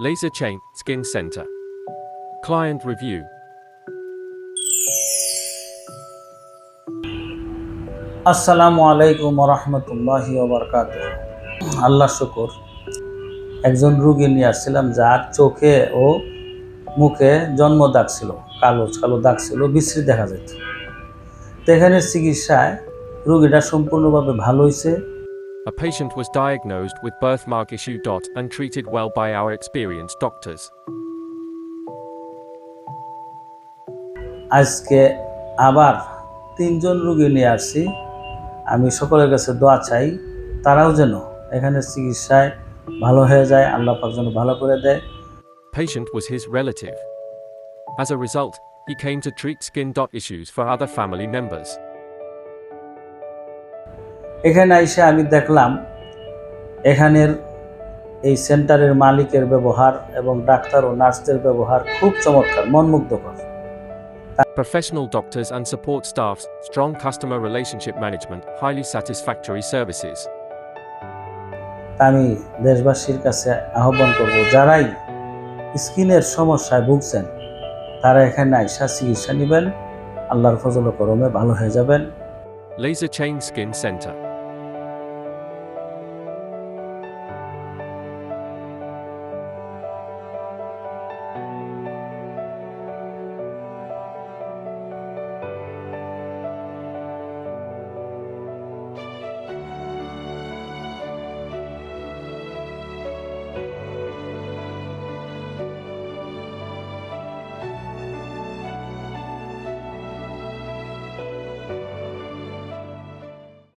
Laser Chain Skin Center. Client Review. আসসালামু আলাইকুম রহমতুল্লাহি ওবরকাত আল্লাহ শুকুর। একজন রুগী নিয়ে আসছিলাম, যার চোখে ও মুখে জন্ম দাগ ছিল, কালো কালো দাগ ছিল, বিশ্রী দেখা যেত। তো চিকিৎসায় রুগীটা সম্পূর্ণভাবে ভালো হয়েছে A patient was diagnosed with birthmark issue dot and treated well by our experienced doctors. আজকে আবার তিনজন রুগী নিয়ে আসছি আমি সকলের কাছে দোয়া চাই তারাও যেন এখানে চিকিৎসায় ভালো হয়ে যায় আল্লাহ পাক যেন ভালো করে দেয় Patient was his relative. As a result, he came to treat skin dot issues for other family members. এখানে এসে আমি দেখলাম এখানের এই সেন্টারের মালিকের ব্যবহার এবং ডাক্তার ও নার্সদের ব্যবহার খুব চমৎকার মনমুগ্ধকর Professional doctors and support staff's strong customer relationship management, highly satisfactory services. আমি দেশবাসীর কাছে আহ্বান করব যারাই স্কিনের সমস্যায় ভুগছেন তারা এখানে আইসা চিকিৎসা নেবেন আল্লাহর ফজল করমে ভালো হয়ে যাবেন Laser Chain Skin Center.